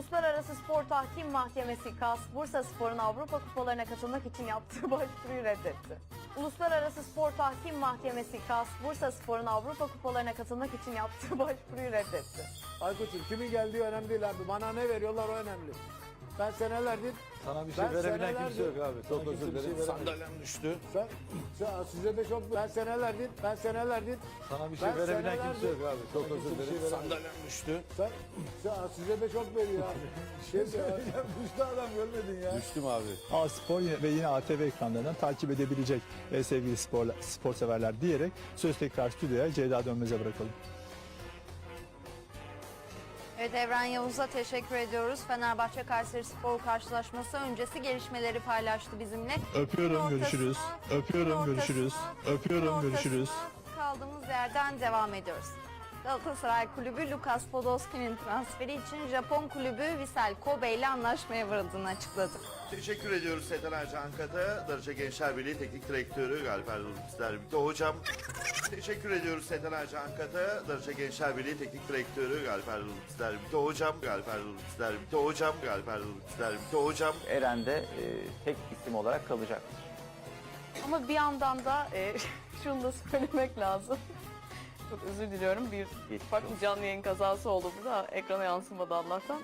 Uluslararası Spor Tahkim Mahkemesi KAS, Bursa Spor'un Avrupa Kupalarına katılmak için yaptığı başvuruyu reddetti. Uluslararası Spor Tahkim Mahkemesi KAS, Bursa Spor'un Avrupa Kupalarına katılmak için yaptığı başvuruyu reddetti. Aykut'um kimin geldiği önemli değil abi. Bana ne veriyorlar o önemli. Ben senelerdir... Sana bir şey ben verebilen senelerdir- kimse yok abi. Çok Sana özür kimse bir dilerim. şey veremez. Sandalyem düştü. Sen, sen, size de çok... Ben senelerdir, ben senelerdir... Sana bir şey Ben verebilen senelerdir- kimse yok abi. Çok özür şey dilerim. Sandalyem düştü. Sen, sen, size de çok veriyor abi. Şey ya. düştü adam görmedin ya. Düştüm abi. A Spor ve yine ATV ekranlarından takip edebilecek e, sevgili spor, spor severler diyerek söz tekrar stüdyoya Ceyda Dönmez'e bırakalım. Evet Evren Yavuz'a teşekkür ediyoruz. Fenerbahçe Kayseri Spor karşılaşması öncesi gelişmeleri paylaştı bizimle. Öpüyorum, görüşürüz. Öpüyorum, görüşürüz. Öpüyorum, görüşürüz. Kaldığımız yerden devam ediyoruz. Galatasaray Kulübü Lukas Podolski'nin transferi için Japon kulübü Vissel Kobe ile anlaşmaya varıldığını açıkladı. Teşekkür ediyoruz Sedan Ercan Kat'a, Darıca Gençler Birliği Teknik Direktörü Galip Erdoğan bizler birlikte. Hocam teşekkür ediyoruz Sedan Ercan Kat'a, Darıca Gençler Birliği Teknik Direktörü Galip Erdoğan bizler birlikte. Hocam Galip Erdoğan bizler birlikte. Hocam Galip Erdoğan bizler birlikte. Hocam Eren'de e, tek isim olarak kalacak. Ama bir yandan da e, şunu da söylemek lazım. Çok özür diliyorum. Bir Geçmiş ufak bir canlı yayın kazası oldu burada. Ekrana yansımadı Allah'tan.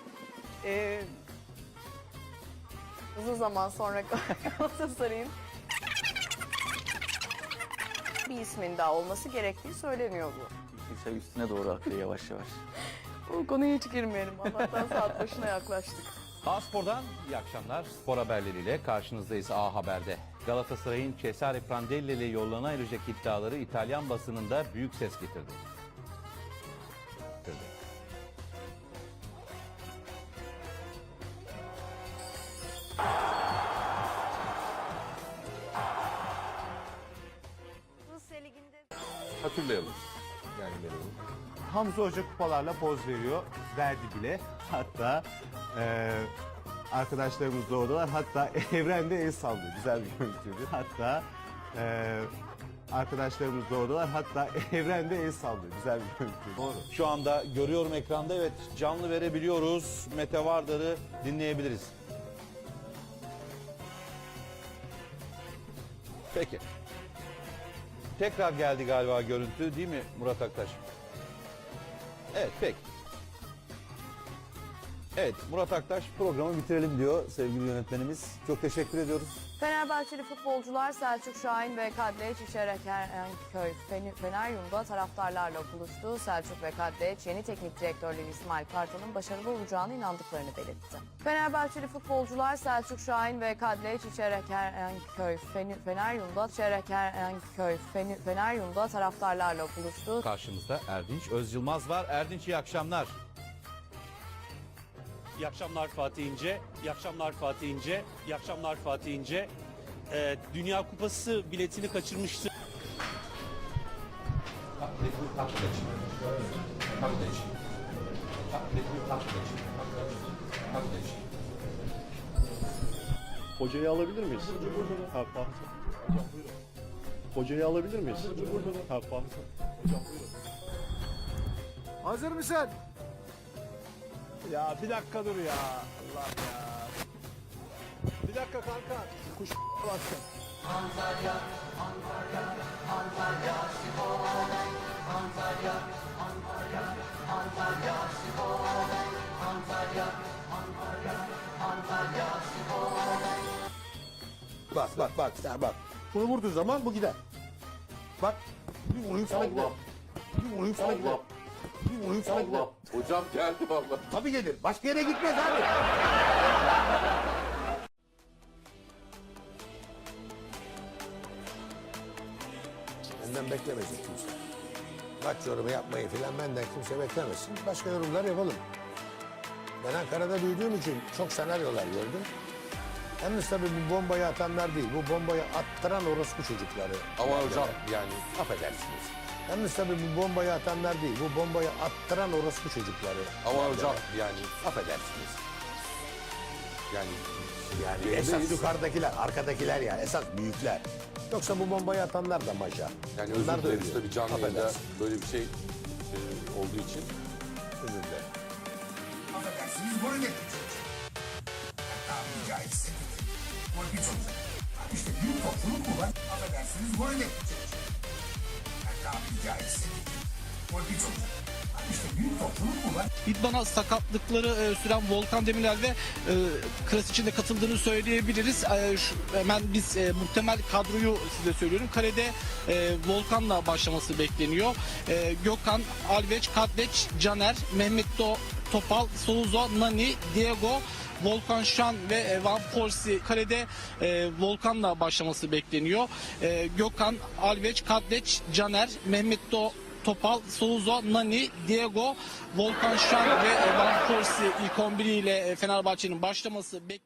E, uzun zaman sonra Galatasaray'ın bir ismin daha olması gerektiği söyleniyor bu. Kimse üstüne doğru akıyor yavaş yavaş. Bu konuya hiç girmeyelim. Allah'tan saat başına yaklaştık. A Spor'dan iyi akşamlar. Spor haberleriyle karşınızdayız A Haber'de. Galatasaray'ın Cesare Prandelli ile yollarına ayrılacak iddiaları İtalyan basınında büyük ses getirdi. Hatırlayalım. Yani verelim. Hamza Hoca kupalarla poz veriyor. Verdi bile. Hatta eee arkadaşlarımız da oradalar. Hatta evrende el sallıyor. Güzel bir görüntüydü. Hatta eee arkadaşlarımız da oradalar. Hatta evrende el sallıyor. Güzel bir görüntüydü. Doğru. Şu anda görüyorum ekranda evet canlı verebiliyoruz. Mete Vardar'ı dinleyebiliriz. Peki. Tekrar geldi galiba görüntü değil mi Murat Aktaş? Evet peki. Evet Murat Aktaş programı bitirelim diyor sevgili yönetmenimiz. Çok teşekkür ediyoruz. Fenerbahçeli futbolcular Selçuk Şahin ve Kadleç içerek Erenköy Fen- Feneryum'da taraftarlarla buluştu. Selçuk ve Kadleç yeni teknik direktörlüğü İsmail Kartal'ın başarılı olacağına inandıklarını belirtti. Fenerbahçeli futbolcular Selçuk Şahin ve Kadleç içerek Erenköy Fen- Feneryum'da içerek Erenköy Fen- Feneryum'da taraftarlarla buluştu. Karşımızda Erdinç Öz Yılmaz var. Erdinç iyi akşamlar. İyi akşamlar Fatih İnce. İyi akşamlar Fatih İnce. İyi akşamlar Fatih İnce. Ee, Dünya Kupası biletini kaçırmıştı. Hocayı alabilir miyiz? Ha, pardon. Hocayı alabilir miyiz? Ha, pardon. Hazır mısın? Ya bir dakika dur ya. Allah ya. Bir dakika kanka. Kuş baksın. Bak bak bak sen bak. Bunu vurduğu zaman bu gider. Bak. Bir vurayım sana gider. Bir vurayım sana gider. Bir vurayım sana gider. Hocam geldi valla. Tabii gelir. Başka yere gitmez abi. Benden beklemesin kimse. Maç yorumu yapmayı filan benden kimse beklemesin. Başka yorumlar yapalım. Ben Ankara'da büyüdüğüm için çok senaryolar gördüm. Yalnız tabii bu bombayı atanlar değil, bu bombayı attıran orospu çocukları. Ama hocam yani Affedersiniz. Yalnız tabii bu bombayı atanlar değil, bu bombayı attıran orospu çocukları. ama hocam yani Affedersiniz. yani Yani esas yukarıdakiler, arkadakiler yani esas büyükler. Yoksa bu bombayı atanlar da maşa. yani Onlar özür da dileriz tabii canlı yayında böyle bir şey e, olduğu için. Özür dilerim. Affedersiniz de kaçırır. Hatta rica etsek. Gol hiç olacak. İşte büyük topçuluk mu var? Affedersiniz golü de kaçırır. Hatta rica etsek. Gol hiç İdman'a sakatlıkları e, süren Volkan Demirel ve e, Kras için de katıldığını söyleyebiliriz. E, hemen biz muhtemel kadroyu size söylüyorum. Kalede Volkan'la başlaması bekleniyor. Gökhan, Alveç, Kadveç, Caner, Mehmet Do, Topal, Souza, Nani, Diego, Volkan Şan ve Van Persie kalede e, Volkan'la başlaması bekleniyor. E, Gökhan, Alveç, Kadveç, Caner, Mehmet Do, Topal, Souza, Nani, Diego, Volkan Şan ve Van Persie ilk 11 ile e, Fenerbahçe'nin başlaması bekleniyor.